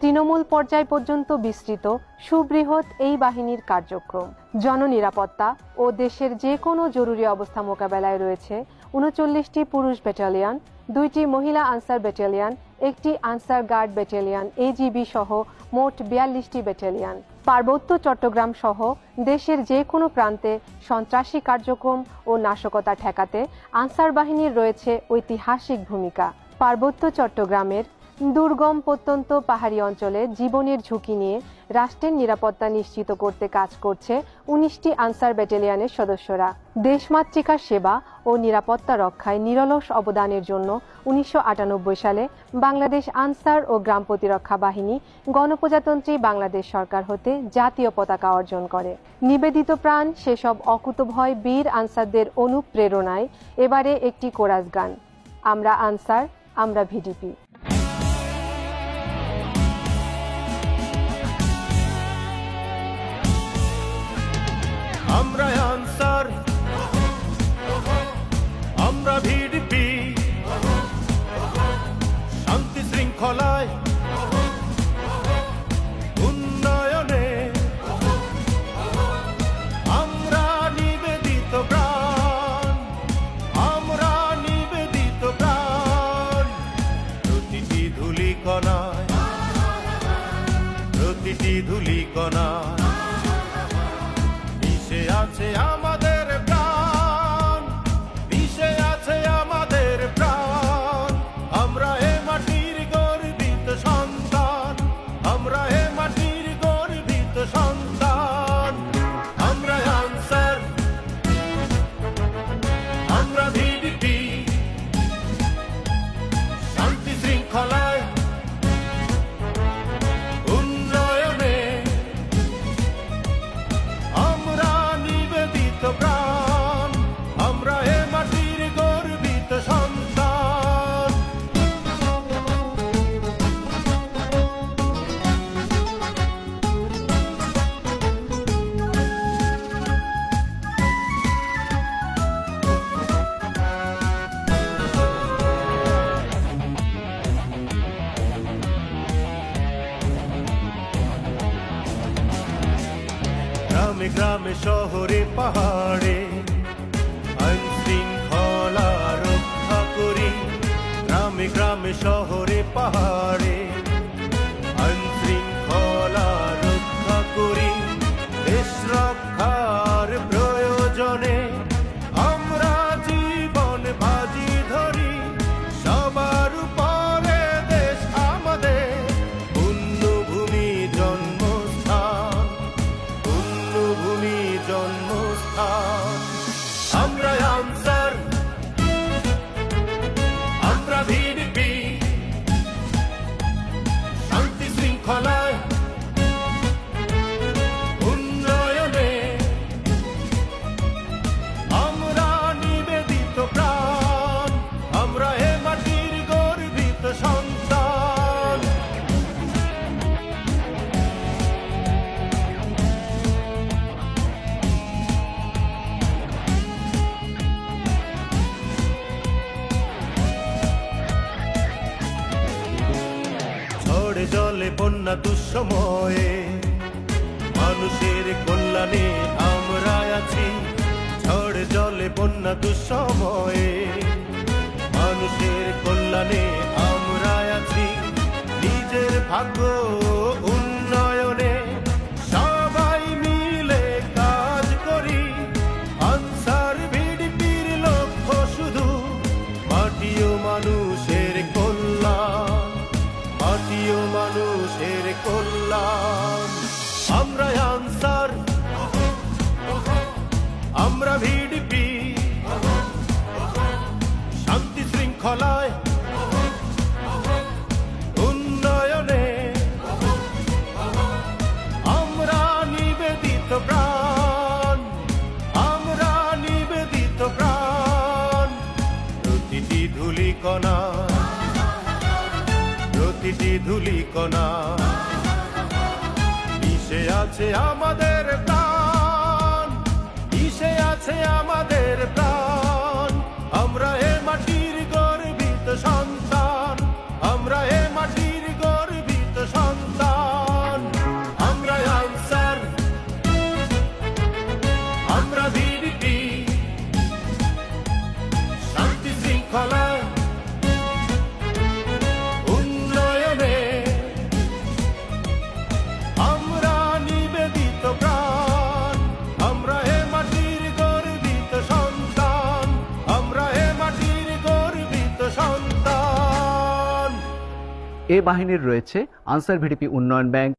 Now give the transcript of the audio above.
তৃণমূল পর্যায় পর্যন্ত বিস্তৃত সুবৃহৎ এই বাহিনীর কার্যক্রম। জননিরাপত্তা ও দেশের যে কোনো জরুরি অবস্থা মোকাবেলায় রয়েছে উনচল্লিশটি পুরুষ ব্যাটালিয়ন, দুইটি মহিলা আনসার ব্যাটালিয়ন, একটি আনসার গার্ড ব্যাটালিয়ন এজিবি সহ মোট বিয়াল্লিশটি ব্যাটালিয়ন। পার্বত্য চট্টগ্রাম সহ দেশের যে কোনো প্রান্তে সন্ত্রাসী কার্যক্রম ও নাশকতা ঠেকাতে আনসার বাহিনীর রয়েছে ঐতিহাসিক ভূমিকা। পার্বত্য চট্টগ্রামের দুর্গম প্রত্যন্ত পাহাড়ি অঞ্চলে জীবনের ঝুঁকি নিয়ে রাষ্ট্রের নিরাপত্তা নিশ্চিত করতে কাজ করছে উনিশটি আনসার ব্যাটালিয়নের সদস্যরা। দেশমাতৃকার সেবা ও নিরাপত্তা রক্ষায় নিরলস অবদানের জন্য উনিশশো আটানব্বই সালে বাংলাদেশ আনসার ও গ্রাম প্রতিরক্ষা বাহিনী গণপ্রজাতন্ত্রী বাংলাদেশ সরকার হতে জাতীয় পতাকা অর্জন করে। নিবেদিত প্রাণ সেসব অকুতভয় বীর আনসারদের অনুপ্রেরণায় এবারে একটি কোরাস গান। আমরা আনসার, আমরা ভিডিপি। গ্রামে শহরে পাহাড়ে। আইন শৃঙ্খলা রক্ষা করি। গ্রামে গ্রামে শহরে পাহাড়ে। বন্যা দুঃসময়ে। মানুষের কল্যাণে আমরা আছি, ঝড় জলে, বন্যা দুঃসময়ে। মানুষের কল্যাণে আমরা আছি, নিজের ভাগ্য ভিডিপি শান্তি শৃঙ্খলায় উন্নয়নে আমরা নিবেদিত প্রাণ, আমরা নিবেদিত প্রাণ। প্রতিটি ধুলিকণা প্রতিটি ধুলিকণা মিশে আছে আমাদের প্রাণ। এ বাহিনীর রয়েছে আনসার ভিডিপি উন্নয়ন ব্যাংক